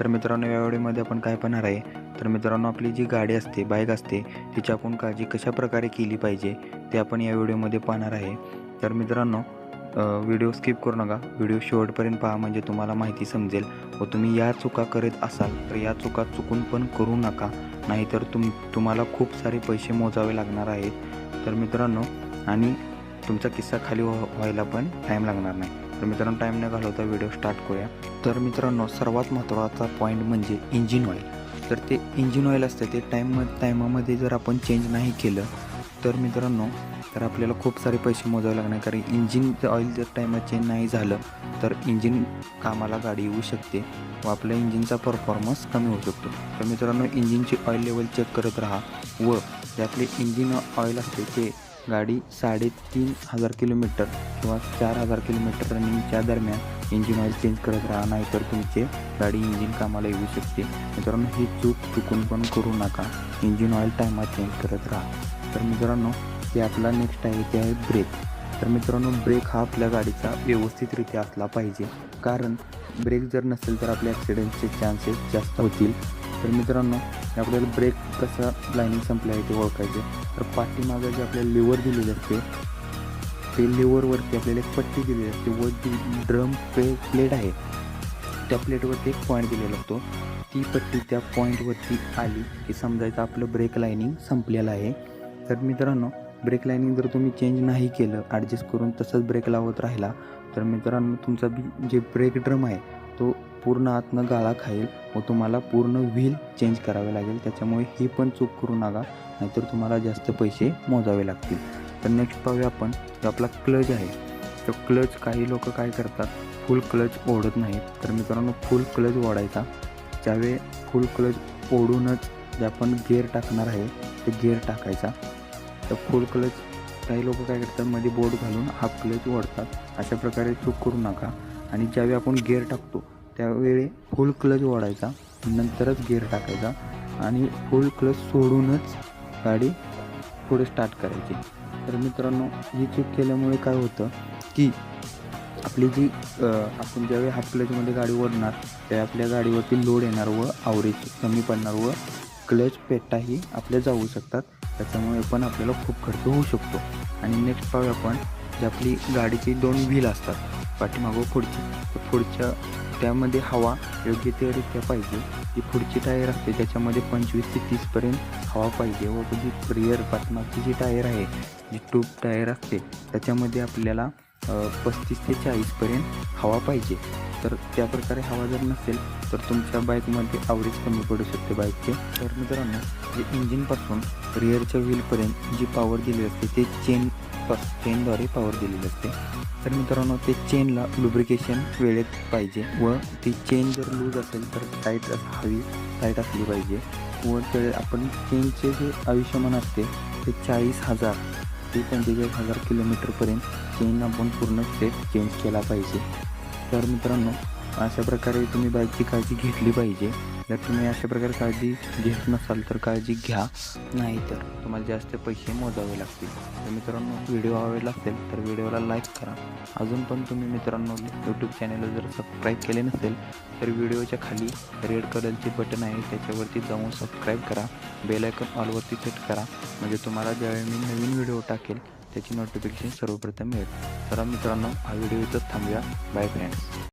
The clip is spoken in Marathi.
तर मित्रांनो या व्हिडिओमध्ये आपण काय पाहणार आहे? तर मित्रांनो आपली जी गाडी असते बाईक असते तिची आपण काळजी कशा प्रकारे केली पाहिजे ते आपण या व्हिडिओमध्ये पाहणार आहे. तर मित्रांनो व्हिडिओ स्किप करू नका. व्हिडिओ शेवटपर्यंत पहा म्हणजे तुम्हाला माहिती समजेल. व तुम्ही या चुका करत असाल तर या चुका चुकून पण करू नका. नाहीतर तुम तुम्हाला खूप सारे पैसे मोजावे लागणार आहेत. तर मित्रांनो आणि तुमचा किस्सा खाली व्हायला पण टाईम लागणार नाही. तर मित्रांनो टाईम न घालवता व्हिडिओ स्टार्ट करूया. तर मित्रांनो सर्वात महत्त्वाचा पॉईंट म्हणजे इंजिन ऑईल तर ते इंजिन ऑईल असतं ते टाईम टायमामध्ये जर आपण चेंज नाही केलं तर मित्रांनो तर आपल्याला खूप सारे पैसे मोजावे लागणार कारण इंजिन ऑइल जर टायमात चेंज नाही झालं तर इंजिन कामाला गाडी येऊ शकते व आपल्या इंजिनचा परफॉर्मन्स कमी होऊ शकतो. तर मित्रांनो इंजिनची ऑइल लेवल चेक करत राहा व जे आपले इंजिन ऑइल असते ते गाडी साडेतीन हजार किलोमीटर किंवा चार हजार किलोमीटर रनिंगच्या दरम्यान इंजिन ऑइल चेंज करत राहा नाहीतर तुमचे गाडी इंजिन कामाला येऊ शकते. मित्रांनो ही चूक चुकून पण करू नका. इंजिन ऑइल टायमात चेंज करत राहा. तर मित्रांनो ते आपला नेक्स्ट आहे ते आहे ब्रेक तर मित्रांनो ब्रेक हा आपल्या गाडीचा व्यवस्थितरित्या असला पाहिजे. कारण ब्रेक जर नसेल तर आपल्या ॲक्सिडेंटचे चान्सेस जास्त होतील. तर मित्रांनो आपल्याला ब्रेक कसा लाईनिंग संपला आहे ते ओळखायचे. तर पाठीमागं जे आपल्याला लिव्हर दिली असते ते लिव्हरवरती आपल्याला एक पट्टी दिलेली असते व जी ड्रम पे प्लेट आहे. त्या प्लेटवरती एक पॉईंट दिलेला असतो. ती पट्टी त्या पॉईंटवरती आली की समजायचं आपलं ब्रेक लाईनिंग संपलेलं आहे. तर मित्रांनो ब्रेक लाईनिंग जर तुम्ही चेंज नाही केलं ॲडजस्ट करून तसंच ब्रेक लावत राहिला तर मित्रांनो तुमचा बी जे ब्रेक ड्रम आहे तो पूर्ण आतनं गाळा खाईल व तुम्हाला पूर्ण व्हील चेंज करावे लागेल. त्याच्यामुळे ही पण चूक करू नका नाहीतर तुम्हाला जास्त पैसे मोजावे लागतील. तर नेक्स्ट पाहूया आपण जो आपला क्लच आहे तर क्लच काही लोक काय करतात फुल क्लच ओढत नाहीत. तर मित्रांनो फुल क्लच ओढायचा. ज्यावेळी फुल क्लच ओढूनच जे आपण गेअर टाकणार आहे ते गेअर टाकायचा. तर फुल क्लच काही लोक काय करतात मध्ये बोर्ड घालून हाफ क्लच ओढतात. अशा प्रकारे चूक करू नका. आणि ज्यावेळी आपण गेअर टाकतो त्यावेळी फुल क्लच ओढायचा नंतरच गेअर टाकायचा आणि फुल क्लच सोडूनच गाडी पुढे स्टार्ट करायची. तर मित्रांनो ही चूक केल्यामुळे काय होतं की आपली जी आपण ज्यावेळी हाफ क्लचमध्ये गाडी ओढणार त्यावेळी आपल्या गाडीवरती लोड येणार व आवरेज कमी पडणार व क्लच पेटाही आपल्या जाऊ शकतात. त्याच्यामुळे पण आपल्याला खूप खर्च होऊ शकतो. आणि नेक्स्ट पाहूया आपण जे आपली गाडीची दोन व्हील असतात. पाठीमागं पुढची. तर पुढच्या त्यामध्ये हवा योग्य ते रित्या पाहिजे. जी पुढची टायर असते. त्याच्यामध्ये पंचवीस ते तीसपर्यंत हवा पाहिजे. व जी रिअर पाठीमागची जी टायर आहे जी ट्यूब टायर असते त्याच्यामध्ये आपल्याला पस्तीस ते चाळीसपर्यंत हवा पाहिजे. तर त्या प्रकारे हवा जर नसेल तर तुमच्या बाईकमध्ये ॲव्हरेज कमी पडू शकते बाईकचे तर मित्रांनो जे इंजिनपासून रिअरच्या व्हीलपर्यंत जी पॉवर दिली असते ते चेन पास चेनद्वारे पॉवर दिलेली असते. तर मित्रांनो ते चेनला लुब्रिकेशन वेळेत पाहिजे व ती चेन जर लूज असेल तर टाईट हवी टाईट असली पाहिजे. व ते आपण चेनचे जे आयुष्यमान असते ते चाळीस हजार ते पंचेचाळीस हजार किलोमीटरपर्यंत चेन आपण पूर्ण सेट चेंज केला पाहिजे. तर मित्रांनो अशा प्रकारे तुम्ही बाईकची काळजी घेतली पाहिजे. जर तुम्ही अशा प्रकारे काळजी घेत नसाल तर काळजी घ्या. नाही तर तुम्हाला जास्त पैसे मोजावे लागतील. तर मित्रांनो व्हिडिओ आवडला असेल तर व्हिडिओला लाईक करा. अजून पण तुम्ही मित्रांनो यूट्यूब चॅनलला जर सबस्क्राईब केले नसेल तर व्हिडिओच्या खाली रेड कलरचे बटन आहे. त्याच्यावरती जाऊन सबस्क्राईब करा. बेलायकन ऑलवरती सेट करा. म्हणजे तुम्हाला ज्यावेळी मी नवीन व्हिडिओ टाकेल त्याची नोटिफिकेशन सर्वप्रथम मिळेल. तर मित्रांनो हा व्हिडिओ इथंच थांबूया. Bye friends